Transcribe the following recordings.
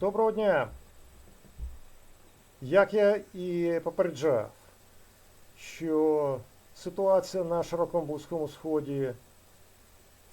Доброго дня! Як я і попереджав, що ситуація на Широкому Близькому Сході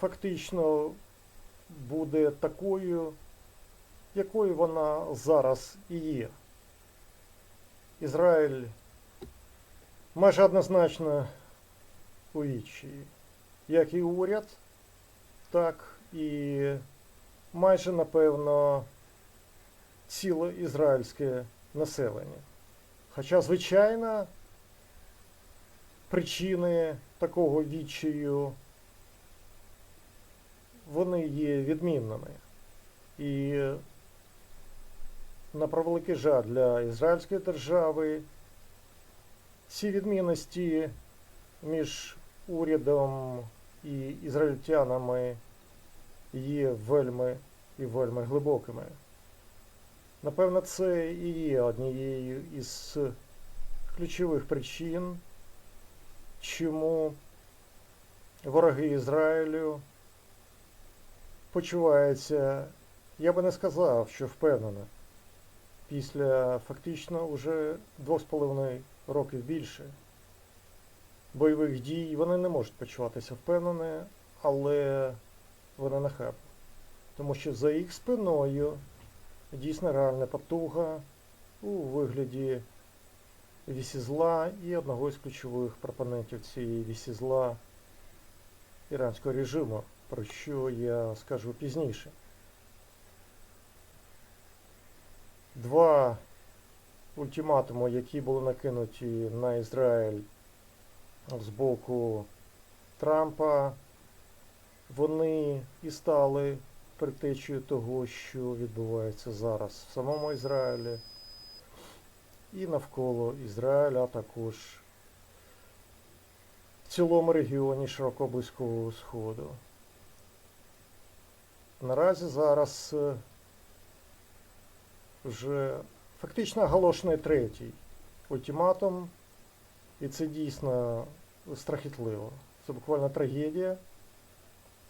фактично буде такою, якою вона зараз і є. Ізраїль майже однозначно у відчаї, як і уряд, так і майже напевно ціле ізраїльське населення. Хоча, звичайно, причини такого відчаю вони є відмінними. І на превеликий жаль для Ізраїльської держави ці відмінності між урядом і ізраїльтянами є вельми і вельми глибокими. Напевно, це і є однією із ключових причин, чому вороги Ізраїлю почуваються, я би не сказав, що впевнено, після фактично з половиною років більше бойових дій вони не можуть почуватися впевнені, але вони нахабні. Тому що за їх спиною дійсно реальна потуга у вигляді вісі зла і одного із ключових пропонентів цієї вісі зла іранського режиму, про що я скажу пізніше. Два ультиматуми, які були накинуті на Ізраїль з боку Трампа, вони і стали предтечею того, що відбувається зараз в самому Ізраїлі і навколо Ізраїля, а також в цілому регіоні Широкого Близького Сходу. Наразі зараз е, вже фактично оголошений третій ультиматум, і це дійсно страхітливо. Це буквально трагедія.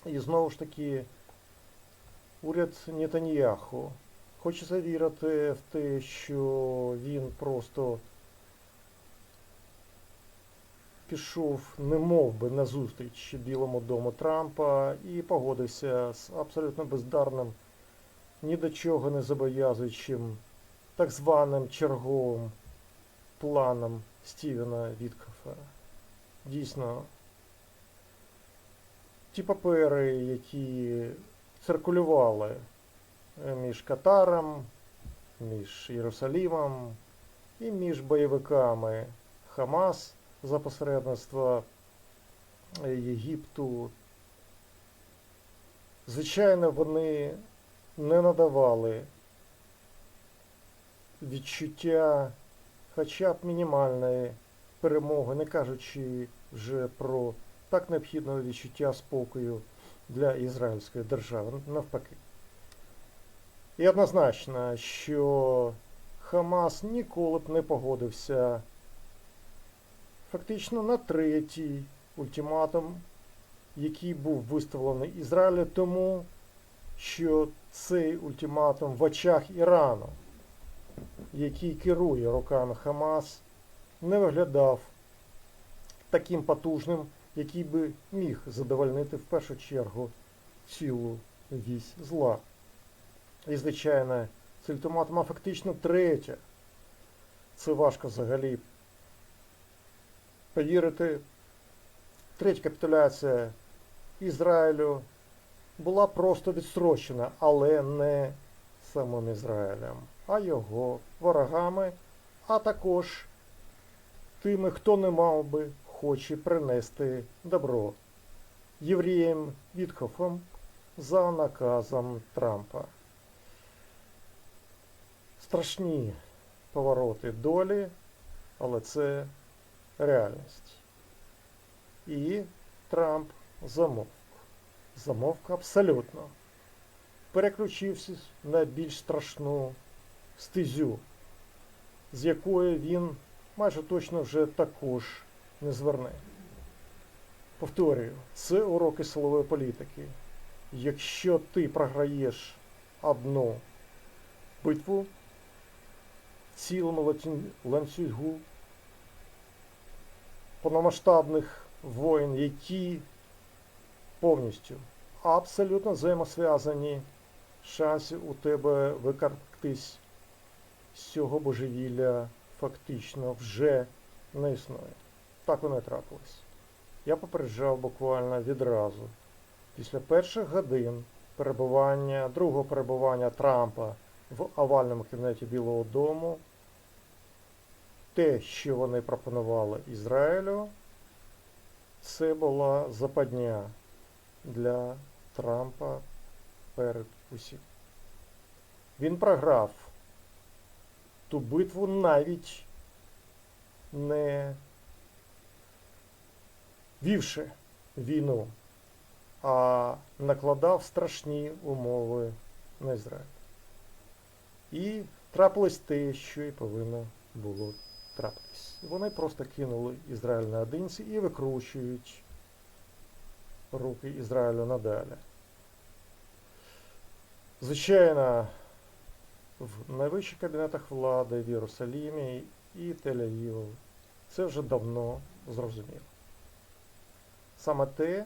І знову ж таки, уряд Нетаньяху хочеться вірити в те, що він просто пішов не мов би на зустріч Білому дому Трампа і погодився з абсолютно бездарним, ні до чого не зобов'язуючим так званим черговим планом Стівена Віткофа. Дійсно, ті папери, які циркулювали між Катаром, між Єрусалімом і між бойовиками Хамас за посередництва Єгипту. Звичайно, вони не надавали відчуття хоча б мінімальної перемоги, не кажучи вже про так необхідного відчуття спокою для ізраїльської держави, навпаки. І однозначно, що Хамас ніколи б не погодився фактично на третій ультиматум, який був виставлений Ізраїлю, тому що цей ультиматум в очах Ірану, який керує руками Хамас, не виглядав таким потужним, який би міг задовольнити в першу чергу цілу вісь зла. І, звичайно, цей ультиматум, а фактично третє. Це важко взагалі повірити. Третя капітуляція Ізраїлю була просто відстрочена, але не самим Ізраїлем, а його ворогами, а також тими, хто не мав би хоче принести добро євреям Вітхофом за наказом Трампа. Страшні повороти долі, але це реальність. І Трамп замовк. Замовк абсолютно. Переключився на більш страшну стезю, з якої він майже точно вже також не зверне. Повторюю, це уроки силової політики. Якщо ти програєш одну битву, цілому ланцюгу повномасштабних воєн, які повністю абсолютно взаємосв'язані, шансів у тебе викарптись з цього божевілля фактично вже не існує. Так воно і трапилось. Я попереджав буквально відразу. Після перших годин перебування, другого перебування Трампа в овальному кабінеті Білого Дому, те, що вони пропонували Ізраїлю, це була западня для Трампа перед усім. Він програв ту битву навіть не вівши війну, а накладав страшні умови на Ізраїль. І трапилось те, що і повинно було трапитись. Вони просто кинули Ізраїль наодинці і викручують руки Ізраїлю надалі. Звичайно, в найвищих кабінетах влади в Єрусалімі і Тель-Авіву це вже давно зрозуміло. Саме те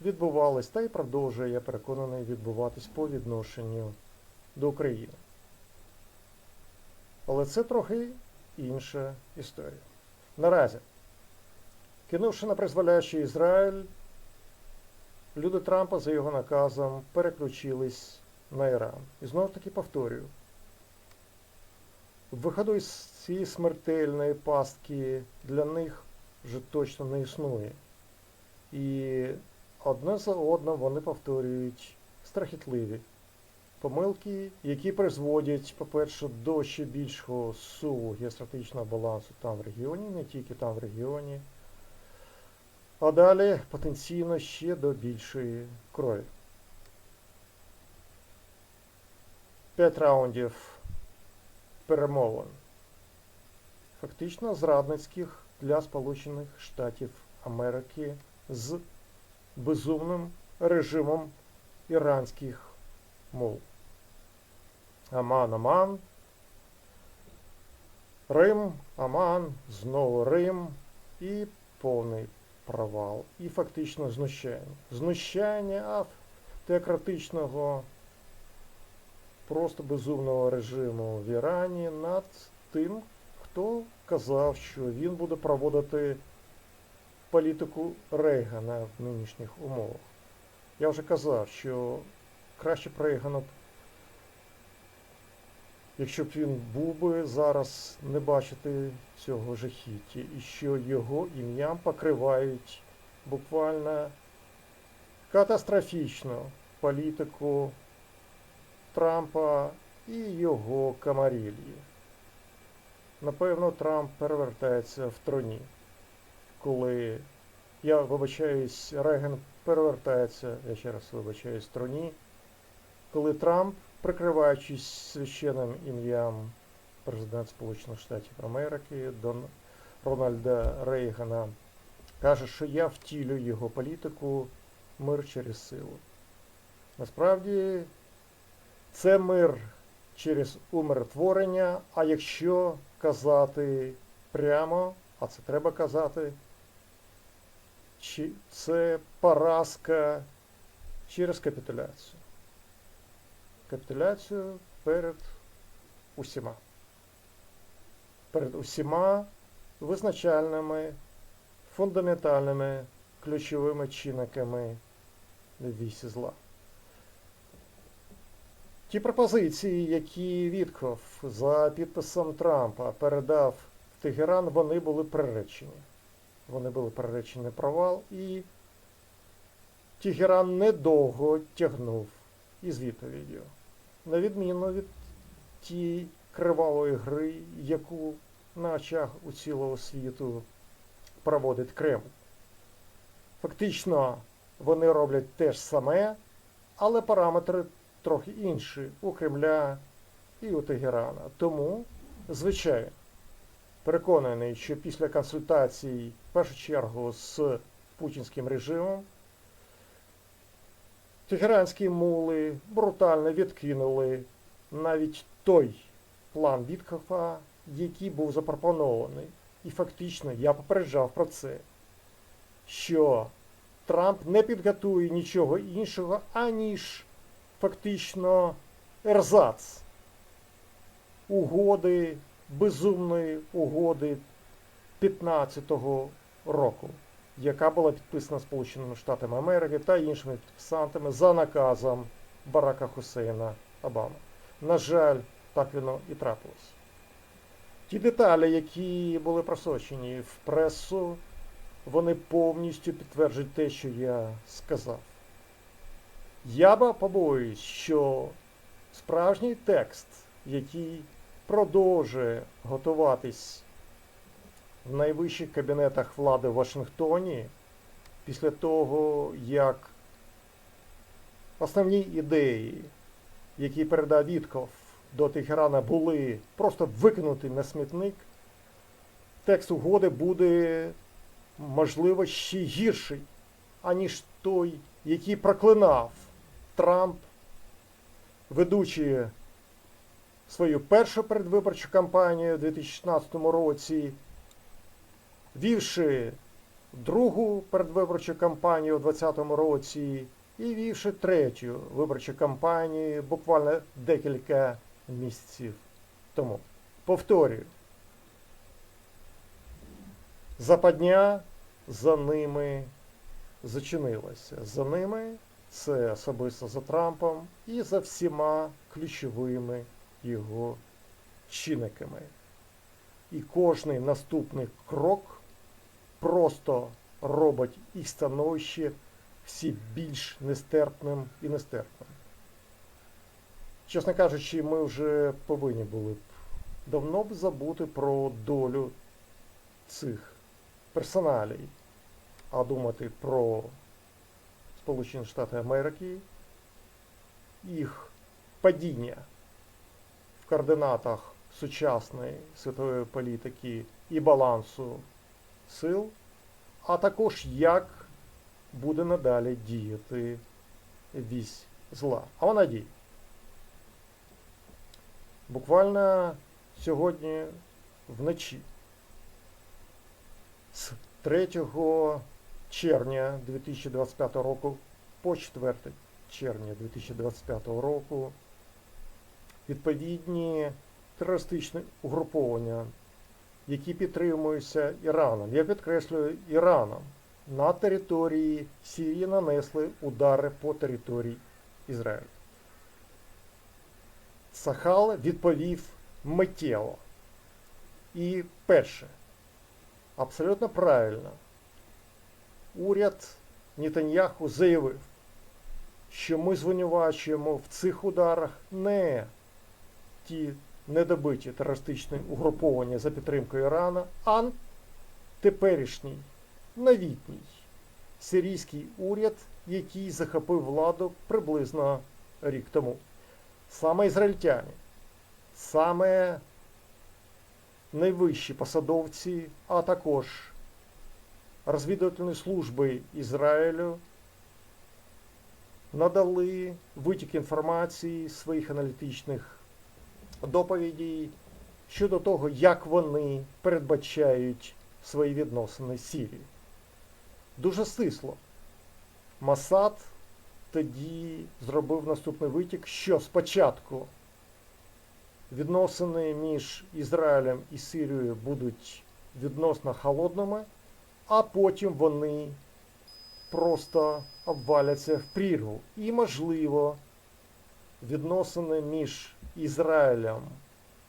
відбувалось та й продовжує, я переконаний, відбуватись по відношенню до України. Але це трохи інша історія. Наразі, кинувши на призволяючий Ізраїль, люди Трампа за його наказом переключились на Іран. І знову ж таки повторюю, виходу із цієї смертельної пастки для них вже точно не існує. І одне за одним вони повторюють страхітливі помилки, які призводять, по-перше, до ще більшого суву геостратегічного балансу там в регіоні, не тільки там в регіоні, а далі потенційно ще до більшої крові. П'ять раундів перемовин, фактично зрадницьких для Сполучених Штатів Америки з безумним режимом іранських мов. Аман, Аман, Рим, Аман, знову Рим і повний провал. І фактично знущання. Знущання автократичного, просто безумного режиму в Ірані над тим, хто казав, що він буде проводити політику Рейгана в нинішніх умовах. Я вже казав, що краще б Рейгана, б, якщо б він був би зараз не бачити цього жахіття, і що його ім'ям покривають буквально катастрофічну політику Трампа і його камарілії. Напевно, Трамп перевертається в троні, коли я вибачаюсь, Реген перевертається, я ще раз вибачаюсь, троні, коли Трамп, прикриваючись священним ім'ям президента Сполучених Штатів Америки Дон Рональда Рейгана, каже, що я втілю його політику мир через силу. Насправді це мир через умиротворення, а якщо казати прямо, а це треба казати, чи це поразка через капітуляцію. Капітуляцію перед усіма. Перед усіма визначальними, фундаментальними ключовими чинниками вісі зла. Ті пропозиції, які Вітков за підписом Трампа передав в Тегеран, вони були приречені. Вони були приречені на провал, і Тегеран недовго тягнув із відповіддю. На відміну від тієї кривавої гри, яку на очах у цілого світу проводить Кремль. Фактично, вони роблять те ж саме, але параметри трохи інші у Кремля і у Тегерана. Тому, звичайно, переконаний, що після консультацій, в першу чергу, з путінським режимом, тегеранські мули брутально відкинули навіть той план Віткофа, який був запропонований. І фактично я попереджав про це, що Трамп не підготує нічого іншого, аніж фактично ерзац угоди, безумної угоди 15-го року, яка була підписана Сполученими Штатами Америки та іншими підписантами за наказом Барака Хусейна Обами. На жаль, так воно і трапилось. Ті деталі, які були просочені в пресу, вони повністю підтверджують те, що я сказав. Я ба побоююсь, що справжній текст, який продовжує готуватись в найвищих кабінетах влади в Вашингтоні, після того, як основні ідеї, які передав Вітков до Тегерана, були просто викинуті на смітник, текст угоди буде, можливо, ще гірший, аніж той, який проклинав Трамп, ведучи свою першу передвиборчу кампанію у 2016 році, вівши другу передвиборчу кампанію у 2020 році і вівши третю виборчу кампанію буквально декілька місяців тому. Повторюю, западня за ними зачинилася. За ними це особисто за Трампом і за всіма ключовими його чинниками. І кожний наступний крок просто робить їх становище всі більш нестерпним і нестерпним. Чесно кажучи, ми вже повинні були б давно б забути про долю цих персоналій, а думати про Сполучені Штати Америки, їх падіння координатах сучасної світової політики і балансу сил, а також як буде надалі діяти вісь зла. А вона діє. Буквально сьогодні вночі з 3 червня 2025 року по 4 червня 2025 року відповідні терористичні угруповання, які підтримуються Іраном. Я підкреслюю Іраном. На території Сирії нанесли удари по території Ізраїлю. Сахал відповів миттєво. І перше, абсолютно правильно, уряд Нетаньяху заявив, що ми звинувачуємо в цих ударах не ті недобиті терористичні угруповання за підтримкою Ірана, а теперішній новітній сирійський уряд, який захопив владу приблизно рік тому. Саме ізраїльтяни, саме найвищі посадовці, а також розвідувальні служби Ізраїлю надали витік інформації своїх аналітичних доповідей щодо того, як вони передбачають свої відносини з Сірією. Дуже стисло. Масад тоді зробив наступний витік, що спочатку відносини між Ізраїлем і Сирією будуть відносно холодними, а потім вони просто обваляться в прірву. І, можливо, відносини між Ізраїлем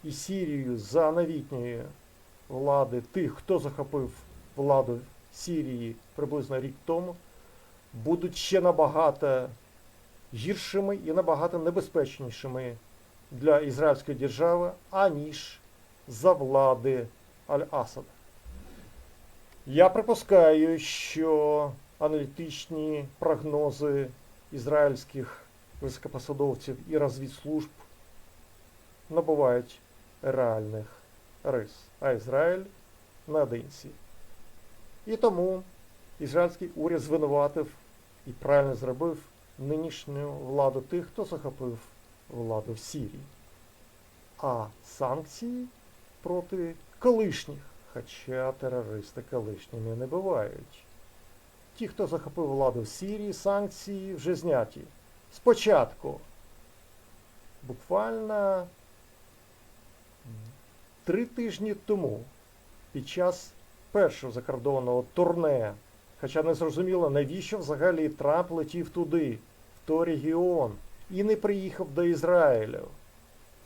і Сірією за новітньої влади тих, хто захопив владу Сірії приблизно рік тому, будуть ще набагато гіршими і набагато небезпечнішими для ізраїльської держави, аніж за влади Аль-Асада. Я припускаю, що аналітичні прогнози ізраїльських високопосадовців і розвідслужб набувають реальних рис, а Ізраїль наодинці. І тому ізраїльський уряд звинуватив і правильно зробив нинішню владу тих, хто захопив владу в Сірії. а санкції проти колишніх, хоча терористи колишніми не бувають. Ті, хто захопив владу в Сирії, санкції вже зняті. Спочатку, буквально три тижні тому, під час першого закордонного турне, хоча не зрозуміло, навіщо взагалі Трамп летів туди, в той регіон, і не приїхав до Ізраїлю.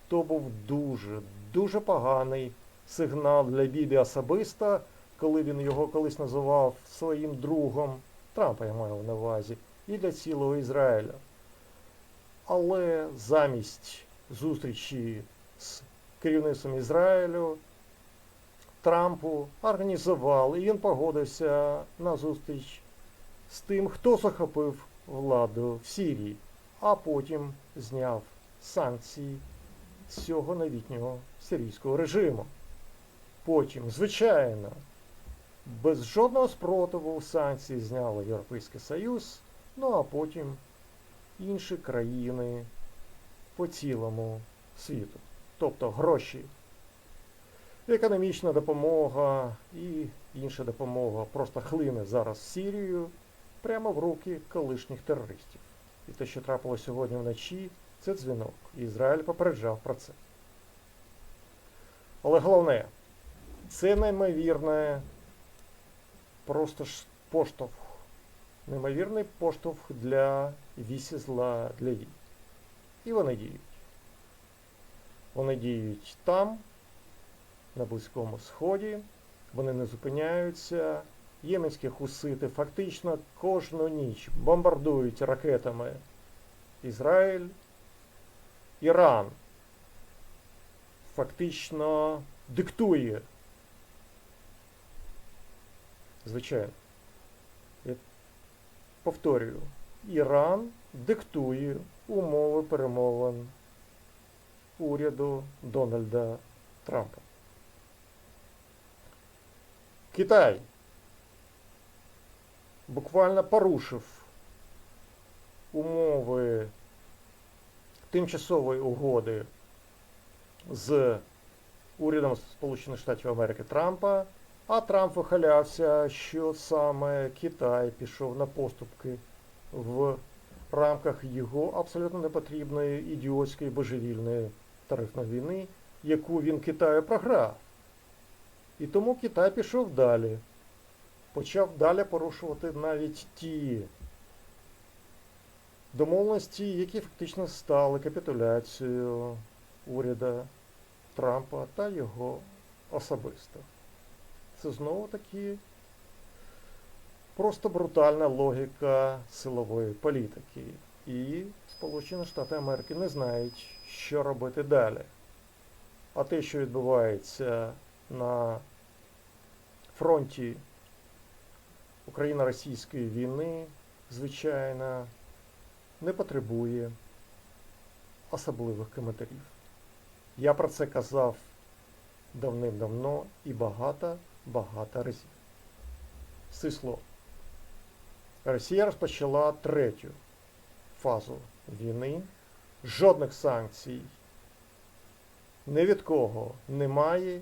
То був дуже, дуже поганий сигнал для Бібі особисто, коли він його колись називав своїм другом, Трампа я маю на увазі, і для цілого Ізраїля. Але замість зустрічі з керівництвом Ізраїлю Трампу організували, і він погодився на зустріч з тим, хто захопив владу в Сирії, а потім зняв санкції з цього новітнього сирійського режиму. Потім, звичайно, без жодного спротиву санкції зняли Європейський Союз, ну а потім інші країни по цілому світу. Тобто гроші, економічна допомога і інша допомога просто хлине зараз Сірію прямо в руки колишніх терористів. І те, що трапилося сьогодні вночі, це дзвінок. Ізраїль попереджав про це. Але головне, це неймовірне просто поштовх. Неймовірний поштовх для вісі зла для дій. І вони діють. Вони діють там, на Близькому Сході, вони не зупиняються. Єменські хусити фактично кожну ніч бомбардують ракетами Ізраїль, Іран фактично диктує. Звичайно. Я повторюю, Іран диктує умови перемовин уряду Дональда Трампа. Китай буквально порушив умови тимчасової угоди з урядом Сполучених Штатів Америки Трампа, а Трамп вихвалявся, що саме Китай пішов на поступки в рамках його абсолютно непотрібної ідіотської божевільної тарифної війни, яку він Китаю програв. І тому Китай пішов далі. Почав далі порушувати навіть ті домовленості, які фактично стали капітуляцією уряду Трампа та його особисто. Це знову таки просто брутальна логіка силової політики. І Сполучені Штати Америки не знають, що робити далі. А те, що відбувається на фронті Україно-російської війни, звичайно, не потребує особливих коментарів. Я про це казав давним-давно і багато-багато разів. Стисло. Росія розпочала третю фазу війни. Жодних санкцій ні від кого немає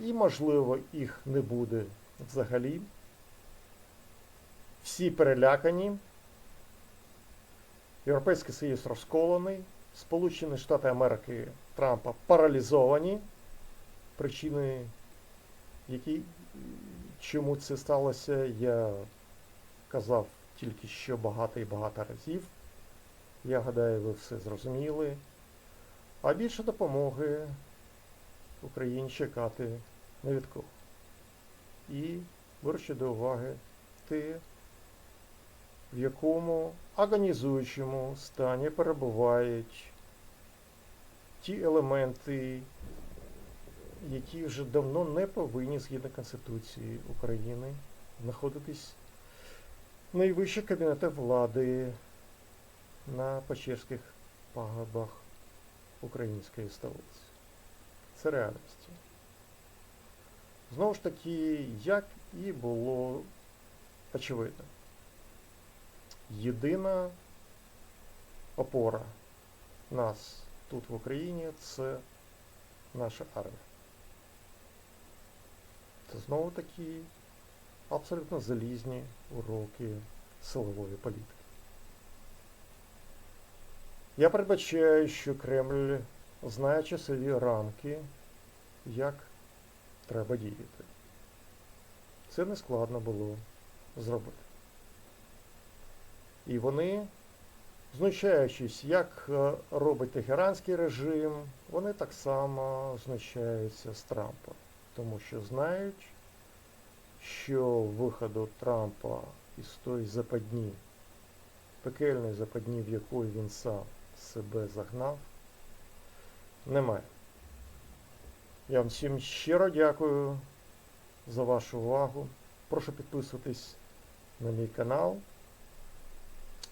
і, можливо, їх не буде взагалі. Всі перелякані. Європейський Союз розколений. Сполучені Штати Америки Трампа паралізовані. Причини, які, чому це сталося, я казав тільки що багато і багато разів. Я гадаю, ви все зрозуміли. А більше допомоги Україні чекати не від кого. І беручи до уваги те, в якому агонізуючому стані перебувають ті елементи, які вже давно не повинні, згідно Конституції України, знаходитись найвищих кабінетах влади на Печерських пагорбах української столиці. Це реальності. Знову ж таки, як і було очевидно єдина опора нас тут в Україні це наша армія. Це знову такі абсолютно залізні уроки силової політики. Я передбачаю, що Кремль знає часові рамки, як треба діяти. Це не складно було зробити. І вони, знущаючись, як е, робить тегеранський режим, вони так само знущаються з Трампа, тому що знають, що виходу Трампа із тої западні, пекельної западні, в якої він сам себе загнав, немає. Я вам всім щиро дякую за вашу увагу. Прошу підписуватись на мій канал.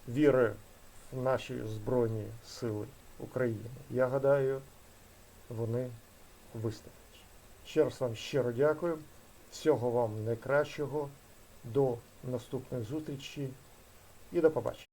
Віри в наші Збройні Сили України. Я гадаю, вони вистоять. Ще раз вам щиро дякую. Всього вам найкращого. До наступної зустрічі і до побачення.